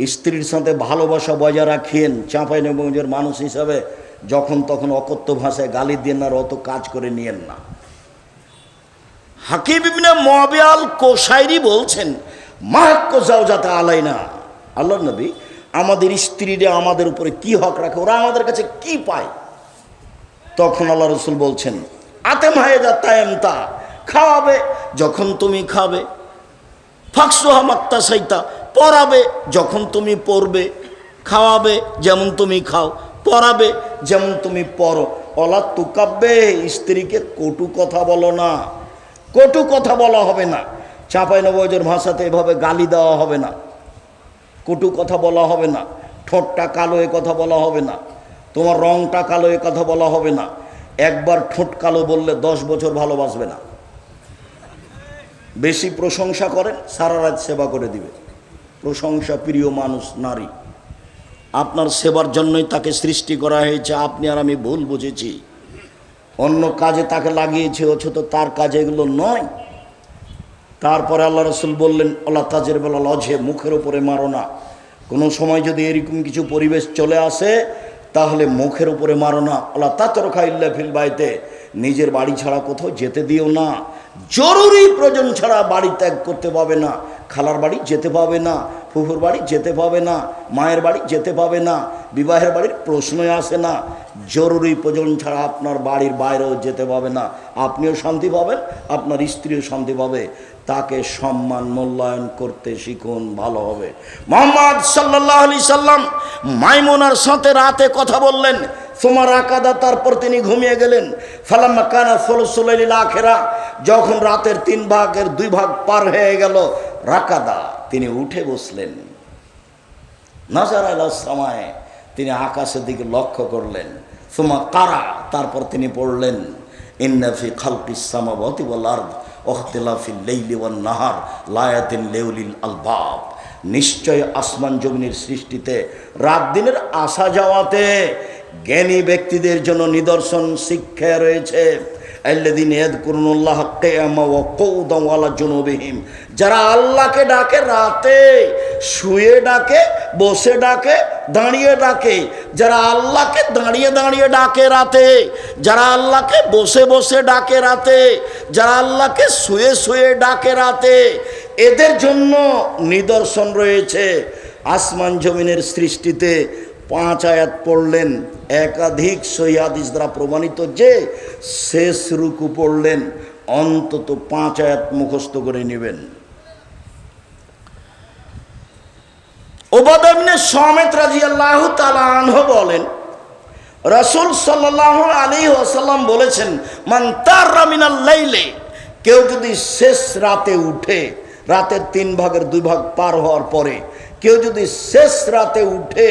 স্ত্রীর সাথে ভালোবাসা বজায় রাখিয়েন চাঁপাই নবগঞ্জের মানুষ হিসাবে, যখন তখন অকথ্য ভাষায় গালি দিয়ে না অত কাজ করে নিয়েন না। হাকিম ইবনে মবিয়াল কোসাইরি বলছেন মাহাক্য যাও যাতে আলাই না আল্লাহ নবী, আমাদের স্ত্রীরা আমাদের উপরে কি হক রাখে? ওরা আমাদের কাছে কি পায়? তখন আল্লাহ রসুল বলছেন আতে মাহেদা তায়েমতা, খাওয়াবে যখন তুমি খাবে। ফাঁকসোহা মাক্তা সাইতা পড়াবে যখন তুমি পড়বে খাওয়াবে যেমন তুমি খাও পড়াবে যেমন তুমি পড়ো অলা তুকাব্বে, স্ত্রীকে কটু কথা বলো না। কটু কথা বলা হবে না। চাঁপাই নবজের ভাষাতে এভাবে গালি দেওয়া হবে না। কটু কথা বলা হবে না। ঠোঁটটা কালো এ কথা বলা হবে না। তোমার রংটা কালো এ কথা বলা হবে না। একবার ঠোঁট কালো বললে দশ বছর ভালোবাসবে না। বেশি প্রশংসা করেন, সারা রাত সেবা করে দিবে। প্রশংসা প্রিয় মানুষ, নারী। আপনার সেবার জন্যই তাকে সৃষ্টি করা হয়েছে, আপনি আর আমি ভুল বুঝেছি। অন্য কাজে তাকে লাগিয়েছে অথচ তার কাজে এগুলো নয়। তারপরে আল্লাহ রসুল বললেন আল্লাহ তাজের বেলা লজে মুখের ওপরে মারো না। কোনো সময় যদি এরকম কিছু পরিবেশ চলে আসে, তাহলে মুখের উপরে মারো না। আল্লাহ তাতর খাইল্লা ফিল বাড়িতে নিজের বাড়ি ছাড়া কোথাও যেতে দিও না। জরুরি প্রয়োজন ছাড়া বাড়ি ত্যাগ করতে পাবে না। খালার বাড়ি যেতে পাবে না, ফুফুর বাড়ি যেতে পাবে না, মায়ের বাড়ি যেতে পাবে না, বিবাহের বাড়ির প্রশ্নই আসে না। জরুরি প্রয়োজন ছাড়া আপনার বাড়ির বাইরেও যেতে পাবে না। আপনিও শান্তি পাবেন, আপনার স্ত্রীও শান্তি পাবে। তাকে সম্মান মূল্যায়ন করতে শিখুন, ভালো হবে। মোহাম্মদ সাল্লাহ আলি সাল্লাম মাইমুনার সাথে রাতে কথা বললেন। তোমার আকাদা, তারপর তিনি ঘুমিয়ে গেলেন। ফালাম্মা কানা ফলসুলাইল আখেরা, যখন রাতের তিন ভাগের দুই ভাগ পার হয়ে গেল রাকাদা, তিনি উঠে বসলেন। নাজার আল্লাহ সামায় তিনি আকাশের দিকে লক্ষ্য করলেন। সুমা কারা, তারপর তিনি পড়লেন ইন্নাফি খালকিস সামাবতি ওয়াল আরদ নাহার, লায়াতিন লেউলিল আলবাব। নিশ্চয় আসমান জমিনের সৃষ্টিতে, রাত দিনের আসা যাওয়াতে জ্ঞানী ব্যক্তিদের জন্য নিদর্শন, শিক্ষা রয়েছে। আল্লাদিন করুনুল্লাহ কেয়ামা ও কৌদওয়ালা জনবিহীম। যারা আল্লাহকে ডাকে রাতে, শুয়ে ডাকে, বসে ডাকে, দাঁড়িয়ে ডাকে, যারা আল্লাহকে দাঁড়িয়ে দাঁড়িয়ে ডাকে রাতে, যারা আল্লাহকে বসে বসে ডাকে রাতে, যারা আল্লাহকে শুয়ে শুয়ে ডাকে রাতে, এদের জন্য নিদর্শন রয়েছে। আসমান জমিনের সৃষ্টিতে পাঁচ আয়াত পড়লেন, একাধিক সহিদিস দ্বারা প্রমাণিত যে শেষ রুকু পড়লেন, অন্তত পাঁচ আয়াত মুখস্থ করে নেবেন। ওবাদমিনে সমেত রাজি আল্লাহ তালাহ বলেন, রসুল সাল্লাহ আলী ওসাল্লাম বলেছেন, মান তার রামিনাল লাইলে কেউ যদি শেষ রাতে উঠে, রাতের তিন ভাগের দুই ভাগ পার হওয়ার পরে, কেউ যদি শেষ রাতে উঠে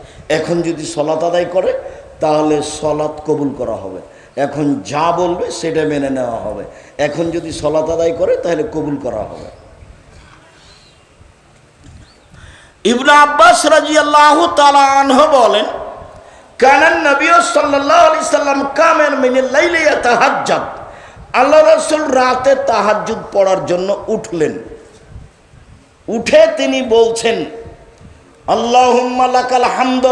এখন যদি সলাত আদায় করে, তাহলে সলাৎ কবুল করা হবে। এখন যা বলবে, সেটা মেনে নেওয়া হবে। এখন যদি সলাত আদায় করে, তাহলে কবুল করা হবে। ইবনা আব্বাস রাজি আল্লাহ তালাহ বলেন কানান নবী সাল্লাহ আলি সাল্লাম কামের মিনে লাইলে তাহাজ্জাদ আল্লাহ রসুল রাতে তাহাজ্জুদ পড়ার জন্য উঠলেন। উঠে তিনি বলছেন আল্লাহুম্মা লাকাল হামদ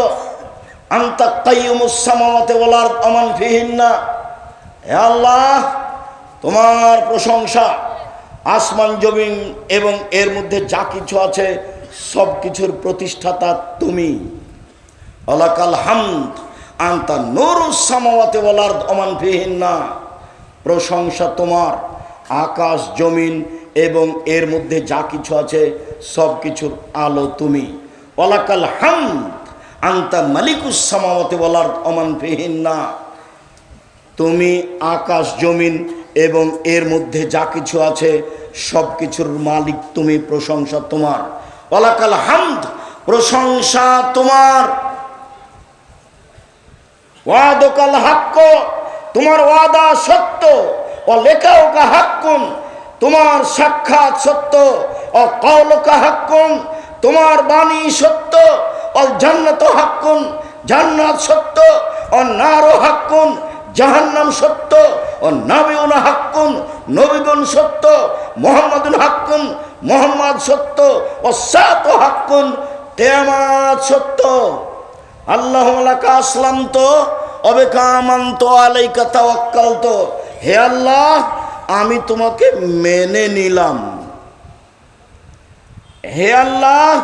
আনতা কাইয়ুমুস সামাওয়াতি ওয়াল আরদ আমান আল্লাহ, তোমার প্রশংসা, আসমান, জমিন এবং এর মধ্যে যা কিছু আছে সব কিছুর প্রতিষ্ঠাতা তুমি। অলাকাল হামদ আন্তা নুরুস সামাওয়াতি ওয়াল আরদ আমান প্রশংসা তোমার, আকাশ, জমিন এবং এর মধ্যে যা কিছু আছে সব কিছুর আলো তুমি। ওলাকাল হামদ, আন্তা মালিকুস সামাওয়াতে বলার অমান না তুমি আকাশ, জমিন এবং এর মধ্যে যা কিছু আছে সব কিছুর মালিক তুমি, প্রশংসা তোমার। ওলাকাল হামদ, প্রশংসা তোমার। ওয়াদকাল হাক্ক, তোমার ওয়াদা সত্য। ও লেখাও কা হাক্কুন, তোমার সাক্ষাৎ সত্য। ও কৌলকা হাক্কুন তোমার বাণী সত্য ও জান্নাত হাক্কুন, জান্নাত সত্য ও নারো হাক্কুন, জাহান্নাম সত্য ও নাবিউন হাক্কুন নবীগুন সত্য, মোহাম্মদুন হাক্কুন, মোহাম্মদ সত্য ও সাত হাক্কুন তেমাত সত্য। আল্লাহ আসলাম তো অবে কামান্ত আলাইকা তাওয়াক্কাল তো হে আল্লাহ, আমি তোমাকে মেনে নিলাম। হে আল্লাহ,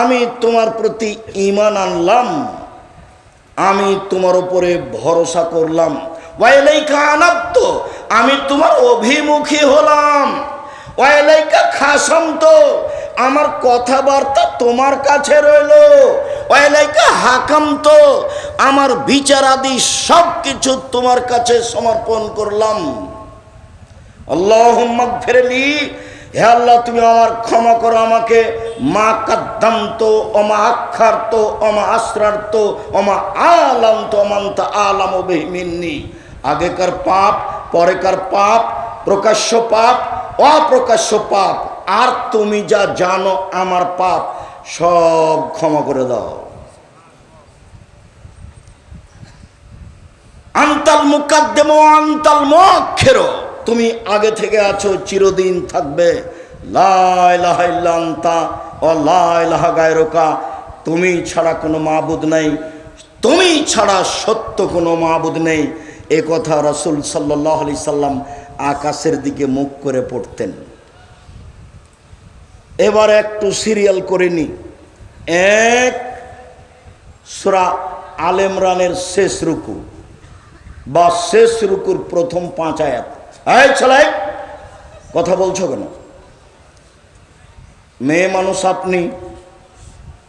আমি তোমার প্রতি ইমান আনলাম। আমি তোমার উপরে ভরসা করলাম। আমি তোমার অভিমুখী হলাম। ওয়াইলাইকা খাসাম তো আমার কথাবার্তা তোমার কাছে রইল। ওয়াইলাইকা হাকাম তো আমার বিচারাদি সব কিছু তোমার কাছে সমর্পণ করলাম। আল্লাহ ফেরেলি হে আল্লাহ, তুমি আমার ক্ষমা করো আমাকে। মা কাদ্দাম তো অমা আক্ষার তো অমা আশ্রার তো অমা আলাম তো অমান্ত আলাম বেহিমিন্নি আগেকার পাপ, পরেকার পাপ, প্রকাশ্য পাপ, অপ্রকাশ্য পাপ, আর তুমি যা জানো আমার পাপ, সব ক্ষমা করে দাও। আন্তাল মুকাদ্দেম, আন্তাল মক্ষের তুমি আগে থেকে আছো, চিরদিন থাকবে। লাইলাহাইল্লান্তা গায়রকা। তুমি ছাড়া কোনো মাবুদ নেই। তুমি ছাড়া সত্য কোনো মাবুদ নেই। এ কথা রসুল সাল্লাহ আলি সাল্লাম আকাশের দিকে মুখ করে পড়তেন। এবার একটু সিরিয়াল করে নি। এক, সুরা আলেমরানের শেষ রুকু। বা শেষ রুকুর প্রথম পাঁচ আয়াত। এই ছেলাই কথা বলছো কেন? মেয়ে মানুষ আপনি,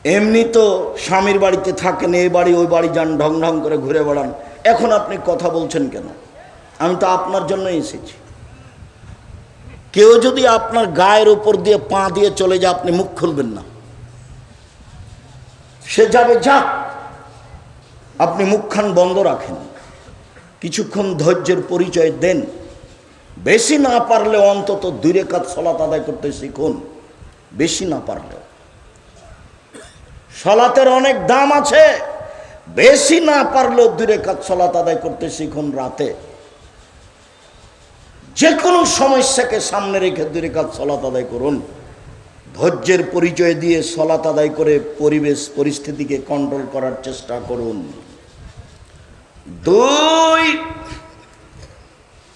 এমনি তো স্বামীর বাড়িতে থাকেন, এই বাড়ি, ওই বাড়ি যান, ঢং ঢং করে ঘুরে বেড়ান। এখন আপনি কথা বলছেন কেন? আমি তো আপনার জন্য এসেছি। কেউ যদি আপনার গায়ের উপর দিয়ে পা দিয়ে চলে যায়, আপনি মুখ খুলবেন না। সে যাবে, যাক। আপনি মুখখান বন্ধ রাখেন। কিছুক্ষণ ধৈর্যের পরিচয় দেন। বেশি না পারলে অন্তত দুই রেখাত সলাত আদায় করতে শিখুন। বেশি না পারলেও। সলাতের অনেক দাম আছে। বেশি না পারলেও দুই রেখাত সলাত আদায় করতে শিখুন রাতে। যে কোনো সমস্যাকে সামনে রেখে দুই রেখাত সলাত আদায় করুন। ধৈর্যের পরিচয় দিয়ে সলাত আদায় করে পরিবেশ, পরিস্থিতিকে কন্ট্রোল করার চেষ্টা করুন। দুই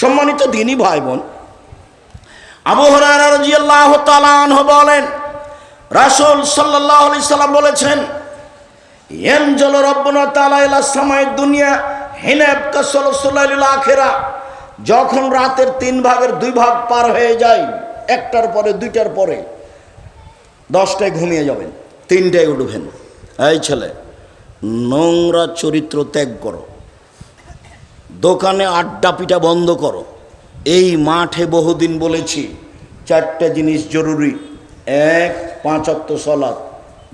সম্মানিত দিনী ভাই বোন, আবু তাআলা আনহু বলেন, রাসূল সাল্লাল্লাহু আলাইহি সাল্লাম বলেছেন, ইয়ানজালু রাব্বুনা তাআলা ইলা সামাই দুনিয়া হিনা ইয়াবকা সালাসুল্লাহিল আখিরা যখন রাতের তিন ভাগের দুই ভাগ পার হয়ে যায়, একটার পরে, দুইটার পরে, দশটায় ঘুমিয়ে যাবেন, তিনটায় উঠবেন। এই ছেলে, নোংরা চরিত্র ত্যাগ করো। দোকানে আড্ডা পিটা বন্ধ করো। এই মাঠে বহুদিন বলেছি, চারটে জিনিস জরুরি। এক, পাঁচ সলাৎ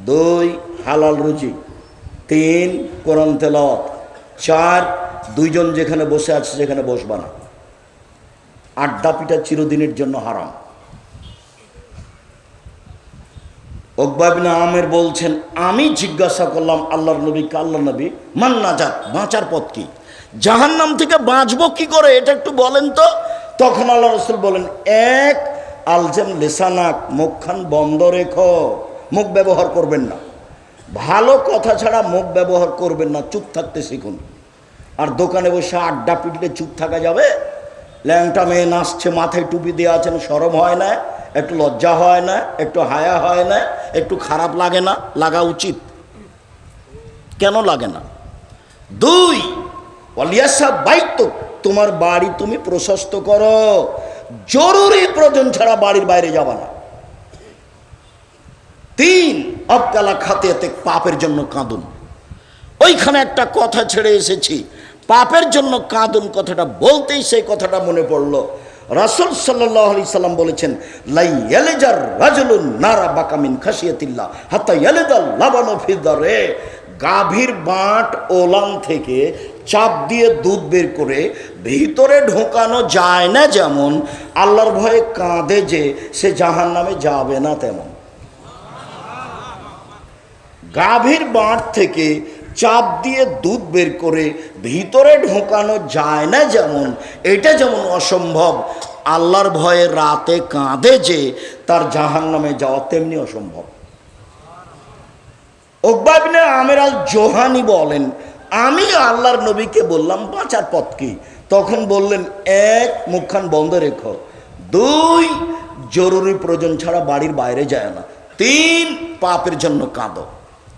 দুই, হালাল রুজি তিন, কোরআন তেলাওয়াত। চার, দুইজন যেখানে বসে আছে সেখানে বসবা না। আড্ডা পিটা চিরদিনের জন্য হারাম। ওকবাবিনা আমের বলছেন, আমি জিজ্ঞাসা করলাম, আল্লাহর নবীকে আল্লাহ নবী, মান নাজাত, বাঁচার পথ কি? জাহান্নাম থেকে বাঁচবো কি করে? এটা একটু বলেন তো। তখন আল্লাহ রসুল বলেন, এক, আলজেম লেসানাক, মুখখান বন্ধ রেখো। মুখ ব্যবহার করবেন না। ভালো কথা ছাড়া মুখ ব্যবহার করবেন না, চুপ থাকতে শিখুন। আর দোকানে বসে আড্ডা পিটলে চুপ থাকা যাবে? ল্যাংটা মেয়ে নাচছে, মাথায় টুপি দিয়ে আছেন, সরম হয় না। একটু লজ্জা হয় না, একটু হায়া হয় না, একটু খারাপ লাগে না, লাগা উচিত। কেন লাগে না? দুই অলিয়াসা তোমার বাড়ি তুমি প্রশস্ত করো। জরুরি প্রয়োজন ছাড়া বাড়ির বাইরে যাবা না। তিন অবকালা খাতে পাপের জন্য কাঁদুন। ওইখানে একটা কথা ছেড়ে এসেছি। পাপের জন্য কাঁদুন কথাটা বলতেই সেই কথাটা মনে পড়ল। রাসুল সাল্লাহ আলি সাল্লাম বলেছেন, লাই এলেজার রাজলুন নারা বাকামিন খাসিয়াতিল্লা হাত্তা এলেদাল লাবানো ফিদারে গাভীর বাঁট ওলান থেকে চাপ দিয়ে দুধ বের করে ভিতরে ঢোকানো যায় না যেমন, আল্লাহর ভয়ে কাঁদে যে সে জাহান নামে যাবে না তেমন। গাভীর বাঁট থেকে চাপ দিয়ে দুধ বের করে ভিতরে ঢোকানো যায় না যেমন, এটা যেমন অসম্ভব, আল্লাহর ভয়ে রাতে কাঁদে যে তার জাহান নামে যাওয়া তেমনি অসম্ভব। ওকবাবিনে আমের আল জোহানি বলেন, আমি আল্লাহর নবীকে বললাম, বাঁচার পথ কি? তখন বললেন, এক, মুখখান বন্ধ রেখো। দুই, জরুরি প্রয়োজন ছাড়া বাড়ির বাইরে যায় না। তিন, পাপের জন্য কাঁদো।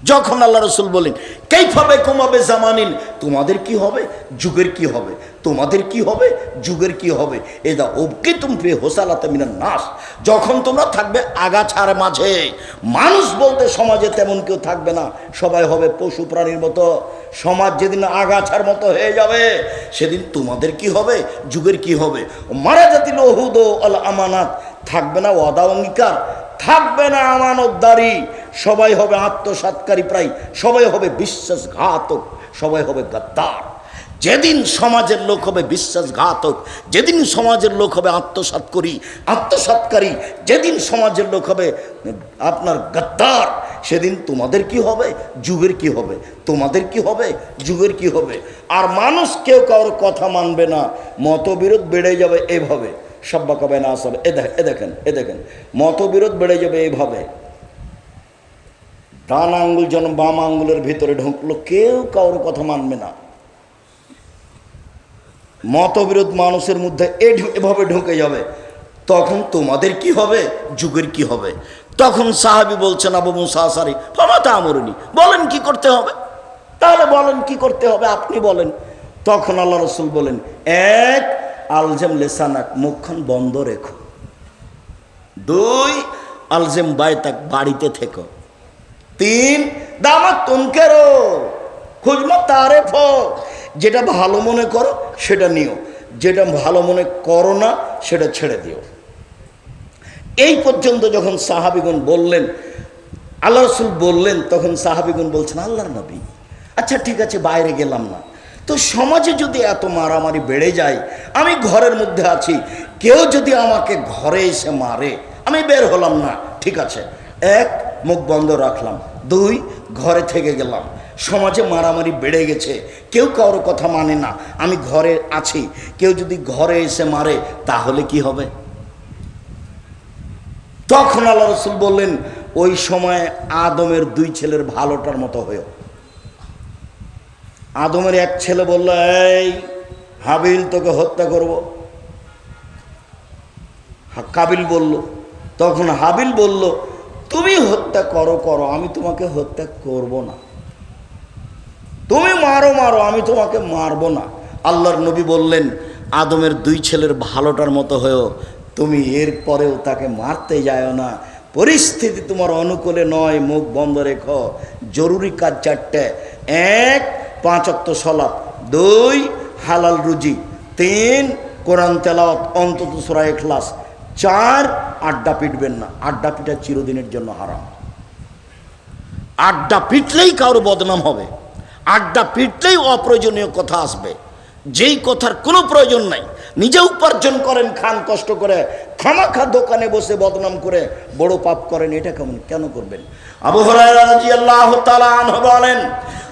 যখন আল্লাহ রসুল বলেন কেইভাবে কমাবে জামানিন? তোমাদের কি হবে? যুগের কি হবে? তোমাদের কি হবে? যুগের কি হবে? এদা ওবকে তুমি হোসালাতে মিনার নাস। যখন তোমরা থাকবে আগাছার মাঝে। মানুষ বলতে সমাজে তেমন কেউ থাকবে না। সবাই হবে পশু প্রাণীর মতো। সমাজ যেদিন আগাছার মতো হয়ে যাবে, সেদিন তোমাদের কি হবে? যুগের কি হবে? মারা জাতিল ওহুদ আল আমানাত। থাকবে না ওয়াদা অঙ্গীকার। থাকবে না আমানতদারি। সবাই হবে আত্মসাৎকারী প্রায়, সবাই হবে বিশ্বাসঘাতক, সবাই হবে গাদ্দার। যেদিন সমাজের লোক হবে বিশ্বাসঘাতক, যেদিন সমাজের লোক হবে আত্মসাৎ করি আত্মসাৎকারী যেদিন সমাজের লোক হবে আপনার গাদ্দার, সেদিন তোমাদের কি হবে? যুগের কি হবে? তোমাদের কি হবে? যুগের কি হবে? আর মানুষ কেউ কারোর কথা মানবে না, মতবিরোধ বেড়ে যাবে এভাবে। সব্বা কবে না আসবে এ দেখ, এ দেখেন এ দেখেন। মতবিরোধ বেড়ে যাবে এইভাবে। ডান আঙ্গুল যেন বাম আঙ্গুলের ভিতরে ঢুকলো, কেউ কারোর কথা মানবে না। মতবিরোধ মানুষের মধ্যে এভাবে ঢুকে যাবে। তখন তোমাদের কি হবে? যুগের কি হবে? তখন সাহাবি বলছেন, আবু মুসা আসারি ফমাতা আমরুনি বলেন কি করতে হবে? তাহলে বলেন কি করতে হবে? আপনি বলেন। তখন আল্লাহ রসুল বলেন, এক আলজেম লেসানাক মুখখান বন্ধ রেখো। দুই, আলজেম বায়তাক বাড়িতে থেকো। তিন দামা তুমকেরো খুঁজমা তারে যেটা ভালো মনে করো, সেটা নিও। যেটা ভালো মনে করো না, সেটা ছেড়ে দিও। এই পর্যন্ত যখন সাহাবিগুন বললেন, আল্লাহ রসুল বললেন, তখন সাহাবিগুন বলছেন, আল্লাহর নবী। আচ্ছা ঠিক আছে, বাইরে গেলাম না। তো সমাজে যদি এত মারামারি বেড়ে যায়, আমি ঘরের মধ্যে আছি, কেউ যদি আমাকে ঘরে এসে মারে, আমি বের হলাম না, ঠিক আছে? এক, মুখ বন্ধ রাখলাম। দুই, ঘরে থেকে গেলাম। সমাজে মারামারি বেড়ে গেছে, কেউ কারোর কথা মানে না, আমি ঘরে আছি। কেউ যদি ঘরে এসে মারে, তাহলে কি হবে? তখন আল্লাহ রসুল বললেন, ওই সময় আদমের দুই ছেলের ভালোটার মতো হয়েও। আদমের এক ছেলে বলল, এই, হাবিল, তোকে হত্যা করব। কাবিল বলল, তখন হাবিল বলল, তুমি হত্যা করো করো, আমি তোমাকে হত্যা করব না। তুমি মারো মারো, আমি তোমাকে মারবো না। আল্লাহর নবী বললেন, আদমের দুই ছেলের ভালোটার মতো হয়েও তুমি এর পরেও তাকে মারতে যায় না। পরিস্থিতি তোমার অনুকূলে নয়, মুখ বন্ধ রেখো। জরুরি কাজ চারটে। এক পাঁচক্ত সলাপ দুই, হালাল রুজি। তিন, কোরআন তেলাওয়াত, অন্তত সরা এখলাস চার, আড্ডা পিটবেন না। আড্ডা পিটা চিরদিনের জন্য হারাম। আড্ডা পিটলেই কারোর বদনাম হবে। আড্ডা পিটলেই অপ্রয়োজনীয় কথা আসবে। যেই কথার কোনো প্রয়োজন নাই। নিজে উপার্জন করেন, খান, কষ্ট করে, খামাখা দোকানে বসে বদনাম করে বড় পাপ করেন, এটা কেমন, কেন করবেন? আবু হুরায়রা তাআলা আনহু বলেন,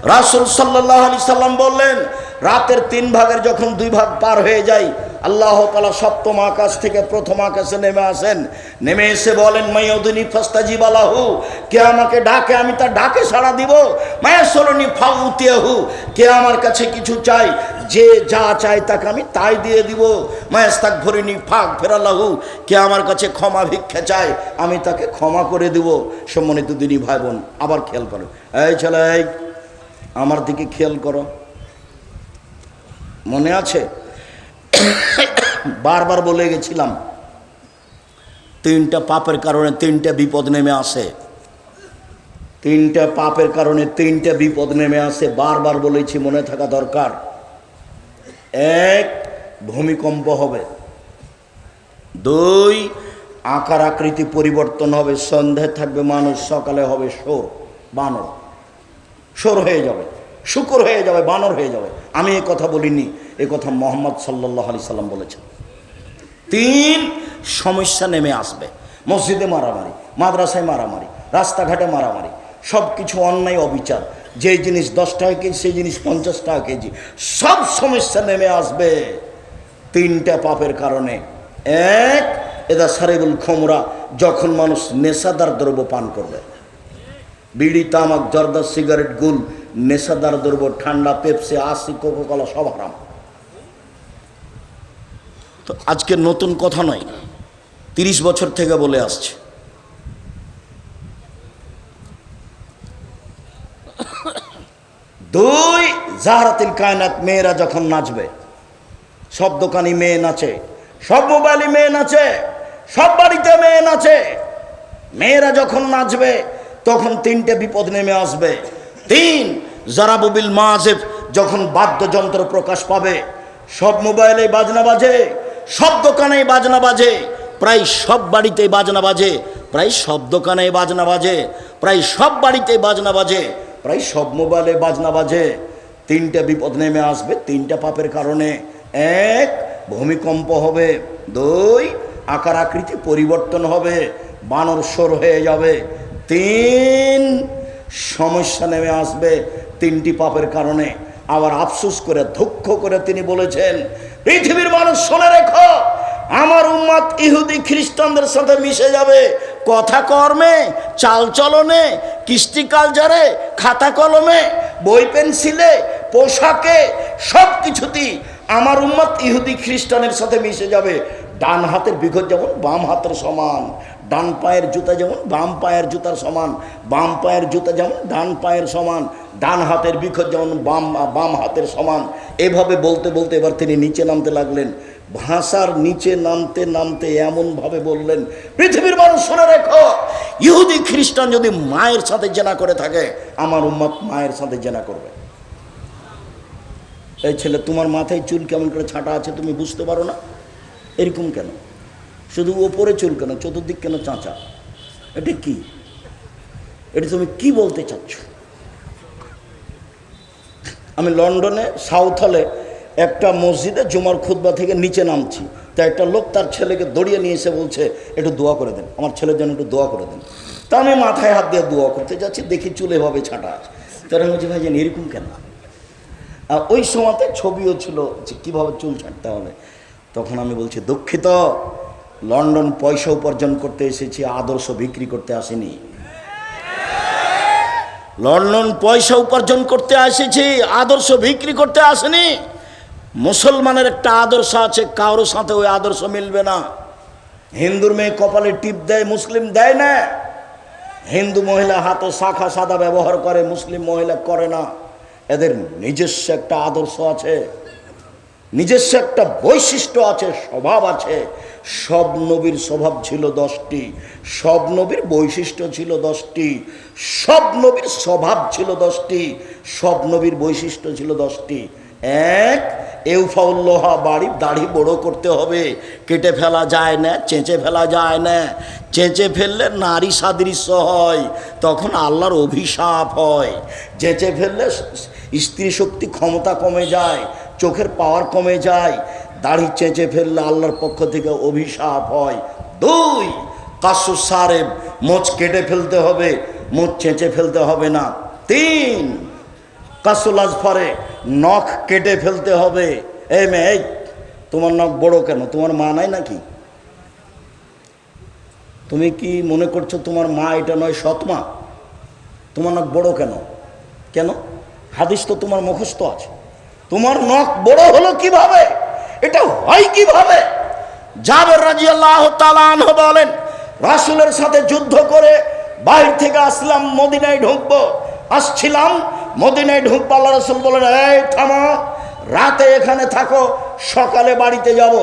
রাসুল সাল্লাম বললেন, রাতের তিন ভাগের যখন দুই ভাগ পার হয়ে যায় আল্লাহ তালা সপ্তম আকাশ থেকে প্রথম আকাশে নেমে আসেন। নেমে এসে বলেন, মাইয়দিনী ফাস্তাজিব আলাহু কে আমাকে ডাকে, আমি তার ডাকে সাড়া দিব। মায়া সরণি ফাউতিয়াহু। কে আমার কাছে কিছু চাই যে যা চাই তাকে আমি তাই দিয়ে দিব। মায়াস্তাক ভরিনি ফাঁক ফেরালাহু কে আমার কাছে ক্ষমা ভিক্ষা চায়, আমি তাকে ক্ষমা করে দিব। সম্মানিত দিনী ভাই বোন আবার খেয়াল করো। এই ছেলে আমার দিকে খেয়াল করো। মনে আছে? বারবার বলে গেছিলাম, তিনটা পাপের কারণে তিনটা বিপদ নেমে আসে। তিনটা পাপের কারণে তিনটা বিপদ নেমে আসে, বারবার বলেছি মনে থাকা দরকার। এক, ভূমিকম্প হবে। দুই, আকার আকৃতি পরিবর্তন হবে সন্ধ্যায় থাকবে, মানুষ সকালে হবে সোর বানর। সোর হয়ে যাবে, শুকর হয়ে যাবে, বানর হয়ে যাবে। আমি এ কথা বলিনি। এ কথা মোহাম্মদ সাল্লাহ আলি সাল্লাম বলেছেন। তিন, সমস্যা নেমে আসবে। মসজিদে মারামারি, মাদ্রাসায় মারামারি, রাস্তাঘাটে মারামারি সব কিছু অন্যায়, অবিচার। যে জিনিস দশ টাকা কেজি, সেই জিনিস পঞ্চাশ টাকা কেজি, সব সমস্যা নেমে আসবে। তিনটা পাপের কারণে। এক, এদা সারেবুল খোমরা, যখন মানুষ নেশাদার দ্রব্য পান করবে। বিড়ি, তামাক, জর্দা, সিগারেট, গুল, নেশাদার দ্রব্য, ঠান্ডা, পেপসি, আশি, কোকোকলা, সব হারাম। তো আজকে নতুন কথা নয়, তিরিশ বছর থেকে বলে আসছে। দুই, জাহারাতিল কায়নাত মেয়েরা যখন নাচবে, সব দোকানি মেয়ে নাচে, সব মোবাইলে মেয়ে নাচে, সব বাড়িতে মেয়ে নাচে, মেয়েরা যখন নাচবে, তখন তিনটে বিপদ নেমে আসবে। তিন জারাবুবিল মাজেব যখন বাদ্যযন্ত্র প্রকাশ পাবে, সব মোবাইলে বাজনা বাজে সব দোকানেই বাজনা বাজে, প্রায় সব বাড়িতেই বাজনা বাজে, প্রায় সব দোকানেই বাজনা বাজে, প্রায় সব বাড়িতেই বাজনা বাজে, প্রায় সব মোবাইলে বাজনা বাজে। তিনটা বিপদ নেমে আসবে, তিনটা পাপের কারণে। এক, ভূমিকম্প হবে। দুই, আকার আকৃতি পরিবর্তন হবে, বানর সর হয়ে যাবে। তিন, সমস্যা নেমে আসবে তিনটি পাপের কারণে। আবার আফসোস করে, দুঃখ করে তিনি বলেছেন পৃথিবীর মানুষ শুনে রেখো, আমার উম্মাদ ইহুদি খ্রিস্টানদের সাথে মিশে যাবে। কথা কর্মে, চাল চলনে কৃষ্টি কালচারে, খাতা কলমে, বই পেন্সিলে, পোশাকে সব কিছুতেই আমার উম্মাদ ইহুদি খ্রিস্টানের সাথে মিশে যাবে। ডান হাতের বিঘত যেমন, বাম হাতের সমান। ডান পায়ের জুতা যেমন, বাম পায়ের জুতার সমান, বাম পায়ের জুতা যেমন, ডান পায়ের সমান, ডান হাতের বিক্ষত যেমন, বাম বাম হাতের সমান। এভাবে বলতে বলতে এবার তিনি নিচে নামতে লাগলেন। ভাষার নিচে নামতে নামতে এমনভাবে বললেন, পৃথিবীর মানুষ শুনে রেখো, ইহুদি খ্রিস্টান যদি মায়ের সাথে জেনা করে থাকে, আমার উম্মত মায়ের সাথে জেনা করবে। এই ছেলে, তোমার মাথায় চুল কেমন করে ছাঁটা আছে তুমি বুঝতে পারো না? এরকম কেন? শুধু ওপরে চুল কেন? চতুর্দিক কেন চাঁচা? এটা কি? এটা তুমি কি বলতে চাচ্ছ? আমি লন্ডনে, সাউথ হলে একটা মসজিদে জুমার খুতবা থেকে নিচে নামছি। তা একটা লোক তার ছেলেকে দড়িয়ে নিয়ে এসে বলছে, একটু দোয়া করে দেন। আমার ছেলের জন্য একটু দোয়া করে দেন। তা আমি মাথায় হাত দিয়ে দোয়া করতে যাচ্ছি, দেখি চুল এভাবে ছাঁটা আছে। তারা বলছে ভাই জানি এরকম কেন? আর ওই সময়তে ছবিও ছিল যে কীভাবে চুল ছাঁটতে হবে। তখন আমি বলছি, দুঃখিত লন্ডন পয়সা উপার্জন করতে এসেছি, আদর্শ বিক্রি করতে আসেনি। লন্ডন পয়সা উপার্জন করতে এসেছি আদর্শ বিক্রি করতে আসেনি। মুসলমানের একটা আদর্শ আছে কারোর সাথে ওই আদর্শ মিলবে না। হিন্দুর মেয়ে কপালে টিপ দেয়, মুসলিম দেয় না। হিন্দু মহিলা হাতে শাখা সাদা ব্যবহার করে, মুসলিম মহিলা করে না। এদের নিজস্ব একটা আদর্শ আছে, নিজস্ব একটা বৈশিষ্ট্য আছে, স্বভাব আছে। সব নবীর স্বভাব ছিল দশটি, সব নবীর বৈশিষ্ট্য ছিল দশটি, সব নবীর স্বভাব ছিল দশটি, সব নবীর বৈশিষ্ট্য ছিল দশটি। এক, এউফাউল্লোহা, বাড়ি দাড়ি বড় করতে হবে, কেটে ফেলা যায় না, চেঁচে ফেলা যায় না। চেঁচে ফেললে নারী সাদৃশ্য হয়, তখন আল্লাহর অভিশাপ হয়। চেঁচে ফেললে স্ত্রী শক্তি ক্ষমতা কমে যায়, চোখের পাওয়ার কমে যায়। দাড়ি চেঁচে ফেললে আল্লাহর পক্ষ থেকে অভিশাপ হয়। দুই, কাসু সারেব মোচ কেটে ফেলতে হবে, মোচ চেঁচে ফেলতে হবে না। তিন কাসুল আজফারে নখ কেটে ফেলতে হবে। এই মেয়ে তোমার নখ বড় কেন? তোমার মা নাই নাকি? তুমি কি মনে করছ তোমার মা এটা নয় সৎ মা? তোমার নখ বড় কেন? কেন? হাদিস তো তোমার মুখস্থ আছে। তোমার নখ বড় হলো কীভাবে? এটা হয় কীভাবে? জাবের রাজি আল্লাহ বলেন, রাসুলের সাথে যুদ্ধ করে বাইরে থেকে আসলাম, মদিনায় ঢুকবো। আসছিলাম, মদিনায় ঢুকবো, আল্লাহ রসুল বলেন, এই, থামো, রাতে এখানে থাকো, সকালে বাড়িতে যাব।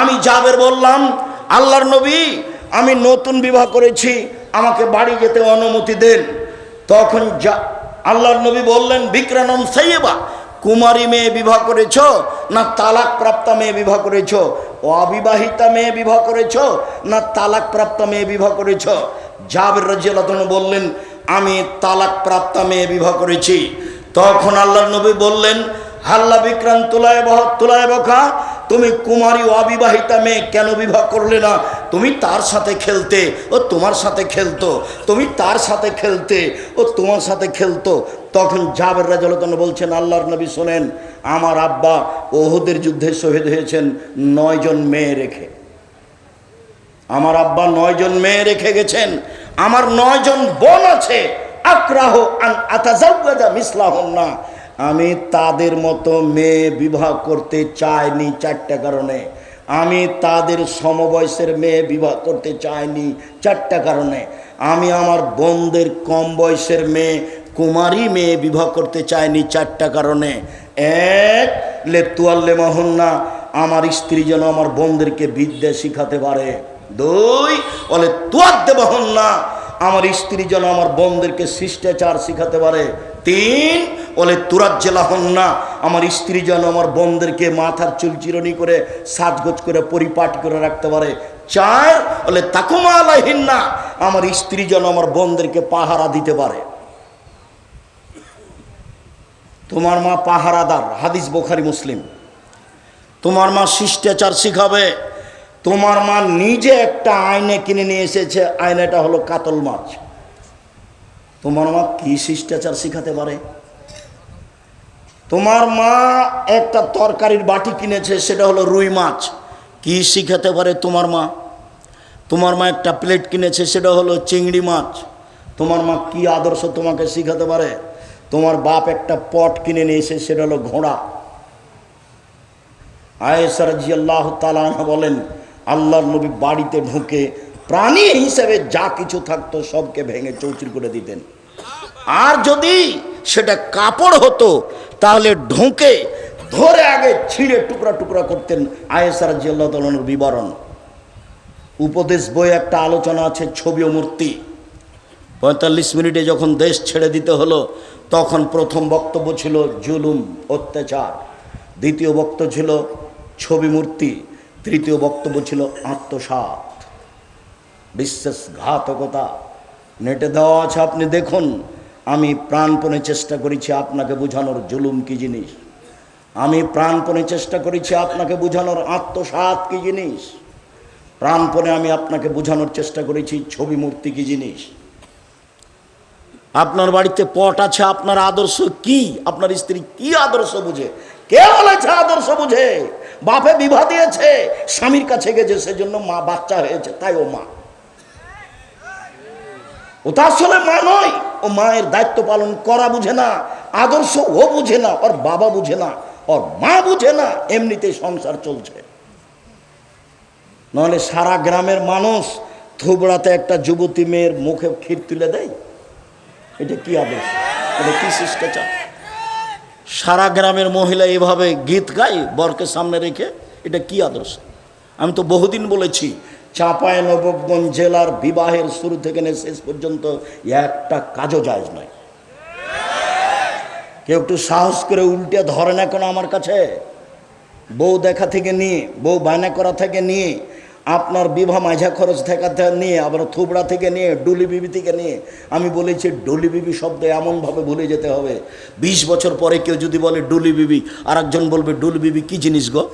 আমি যাবের বললাম, আল্লাহর নবী, আমি নতুন বিবাহ করেছি, আমাকে বাড়ি যেতে অনুমতি দেন। তখন যা আল্লাহর নবী বললেন, বিক্রানম সাইয়েবা কুমারী মেয়ে বিবাহ করেছ না তালাক প্রাপ্তা মেয়ে বিবাহ করেছ? অবিবাহিতা মেয়ে বিবাহ করেছ না তালাক প্রাপ্তা মেয়ে বিবাহ করেছ? জাবের রাজিয়াল্লাহ বললেন, আমি তালাক প্রাপ্তা মেয়ে বিবাহ করেছি। তখন আল্লাহর নবী বললেন, হাল্লা বিক্রান তুলায় বহ, তুলায় বখা তুমি কুমারী অবিবাহিতা মেয়ে কেন বিবাহ করলে না? তুমি তার সাথে খেলতে ও তোমার সাথে খেলতো, তুমি তার সাথে খেলতে ও তোমার সাথে খেলতো তখন জাবের রাজলতন বলছেন, আল্লাহর নবী শোনেন, আমার আব্বা ওহুদের যুদ্ধে শহীদ হয়েছেন নয়জন মেয়ে রেখে। আমার আব্বা নয়জন মেয়ে রেখে গেছেন, আমার নয়জন বোন আছে, আক্রাহ মিসলাহন না আমি তাদের মতো মেয়ে বিবাহ করতে চাইনি চারটা কারণে। আমি তাদের সমবয়সের মেয়ে বিবাহ করতে চাইনি চারটা কারণে। আমি আমার বোনদের কম বয়সের মেয়ে কুমারী মেয়ে বিবাহ করতে চায়নি চারটা কারণে। এক, লে তুয়াল্লে মহন্না, আমার স্ত্রী যেন আমার বোনদেরকে বিদ্যা শিখাতে পারে। দুই বলে তুয়ার দেবহন না আমার স্ত্রী যেন আমার বোনদেরকে শিষ্টাচার শিখাতে পারে। তিন বলে তুরাজ্জেলা হন না আমার স্ত্রী যেন আমার বোনদেরকে মাথার চুল চিরনি করে সাজগোজ করে পরিপাটি করে রাখতে পারে। চার বলে তাকুমা আলাহিন না আমার স্ত্রী যেন আমার বোনদেরকে পাহারা দিতে পারে। তোমার মা পাহারাদার, হাদিস বোখারি মুসলিম। তোমার মা শিষ্টাচার শিখাবে। তোমার মা নিজে একটা আয়নে কিনে নিয়ে এসেছে, আয়নাটা হলো কাতল মাছ। তোমার মা কি শিষ্টাচার শিখাতে পারে? তোমার মা একটা তরকারির বাটি কিনেছে, সেটা হলো রুই মাছ। কি শিখাতে পারে তোমার মা? তোমার মা একটা প্লেট কিনেছে, সেটা হলো চিংড়ি মাছ। তোমার মা কি আদর্শ তোমাকে শিখাতে পারে? তোমার বাপ একটা পট কিনে নিয়ে এসে, সেটা হলো ঘোড়া। আয়েসার জিয়াল্লাহ তালাহ বলেন, আল্লাহর নবী বাড়িতে ঢুকে প্রাণী হিসেবে যা কিছু থাকতো সবকে ভেঙে চৌচির করে দিতেন। আর যদি সেটা কাপড় হতো, তাহলে ঢুকে ধরে আগে ছিঁড়ে টুকরা টুকরা করতেন আয়েসার জিয়াল্লাহ তালানোর বিবরণ। উপদেশ বই একটা আলোচনা আছে, ছবি ও মূর্তি। পঁয়তাল্লিশ মিনিটে যখন দেশ ছেড়ে দিতে হলো তখন প্রথম বক্তব্য ছিল জুলুম, অত্যাচার। দ্বিতীয় বক্তব্য ছিল ছবি মূর্তি, তৃতীয় বক্তব্য ছিল আত্মসাত বিশ্বাসঘাতকতা। নেটে দেওয়া আছে, আপনি দেখুন। আমি প্রাণপণে চেষ্টা করেছি আপনাকে বোঝানোর জুলুম কি জিনিস? আমি প্রাণপণে চেষ্টা করেছি আপনাকে বোঝানোর আত্মসাত কি জিনিস? প্রাণপণে আমি আপনাকে বোঝানোর চেষ্টা করেছি ছবি মূর্তি কি জিনিস? আপনার বাড়িতে পট আছে, আপনার আদর্শ কি? আপনার স্ত্রী কি আদর্শ বুঝে? কে বলেছে আদর্শ বুঝে? বাপে বিবাহ দিয়েছে, স্বামীর কাছে গেছে, সেজন্য মা বাচ্চা হয়েছে, তাই ও মা। ও তো আসলে মা নয়, ও মায়ের দায়িত্ব পালন করা বুঝে না, আদর্শ ও বুঝে না, ওর বাবা বুঝে না, ওর মা বুঝে না, এমনিতেই সংসার চলছে। নাহলে সারা গ্রামের মানুষ থুবড়াতে একটা যুবতী মেয়ের মুখে ক্ষীর তুলে দেয়? এটা কি আদর্শ এটা কি শিষ্টাচার? সারা গ্রামের মহিলা এভাবে গীত গায় বরকে সামনে রেখে? এটা কি আদর্শ? আমি তো বহুদিন বলেছি চাঁপায় নবগঞ্জ জেলার বিবাহের শুরু থেকে নিয়ে শেষ পর্যন্ত একটা কাজও যায় নয়। কেউ একটু সাহস করে উল্টে ধরে না কেন আমার কাছে? বউ দেখা থেকে নিয়ে, বউ বায়না করা থেকে নিয়ে আপনার বিবাহ মাঝা খরচ থেকা থে- নিয়ে, আবার থুবড়া থেকে নিয়ে, ডুলি বিবি থেকে নিয়ে, আমি বলেছি ডুলিবিবি শব্দ এমনভাবে ভুলে যেতে হবে। বিশ বছর পরে কেউ যদি বলে ডুলি বিবি আর একজন বলবে ডুলিবিবি কী জিনিস গো?